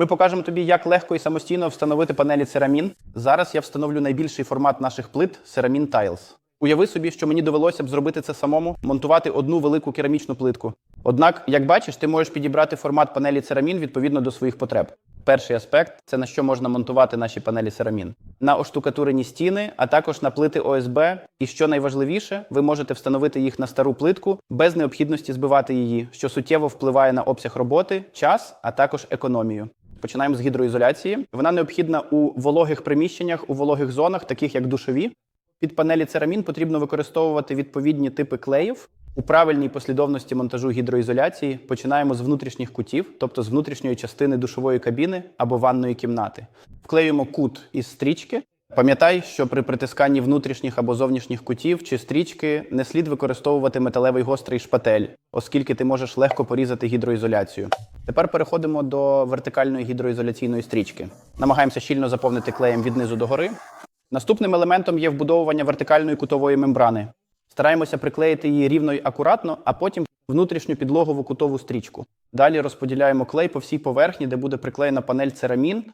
Ми покажемо тобі, як легко і самостійно встановити панелі Ceramin. Зараз я встановлю найбільший формат наших плит Ceramin Tiles. Уяви собі, що мені довелося б зробити це самому, монтувати одну велику керамічну плитку. Однак, як бачиш, ти можеш підібрати формат панелі Ceramin відповідно до своїх потреб. Перший аспект це на що можна монтувати наші панелі Ceramin. На оштукатурені стіни, а також на плити ОСБ. І що найважливіше, ви можете встановити їх на стару плитку без необхідності збивати її, що суттєво впливає на обсяг роботи, час, а також економію. Починаємо з гідроізоляції. Вона необхідна у вологих приміщеннях, у вологих зонах, таких як душові. Під панелі церамін потрібно використовувати відповідні типи клеїв. У правильній послідовності монтажу гідроізоляції починаємо з внутрішніх кутів, тобто з внутрішньої частини душової кабіни або ванної кімнати. Вклеюємо кут із стрічки. Пам'ятай, що при притисканні внутрішніх або зовнішніх кутів чи стрічки не слід використовувати металевий гострий шпатель, оскільки ти можеш легко порізати гідроізоляцію. Тепер переходимо до вертикальної гідроізоляційної стрічки. Намагаємося щільно заповнити клеєм від низу до гори. Наступним елементом є вбудовування вертикальної кутової мембрани. Стараємося приклеїти її рівно й акуратно, а потім внутрішню підлогову кутову стрічку. Далі розподіляємо клей по всій поверхні, де буде приклеєна панель церамін,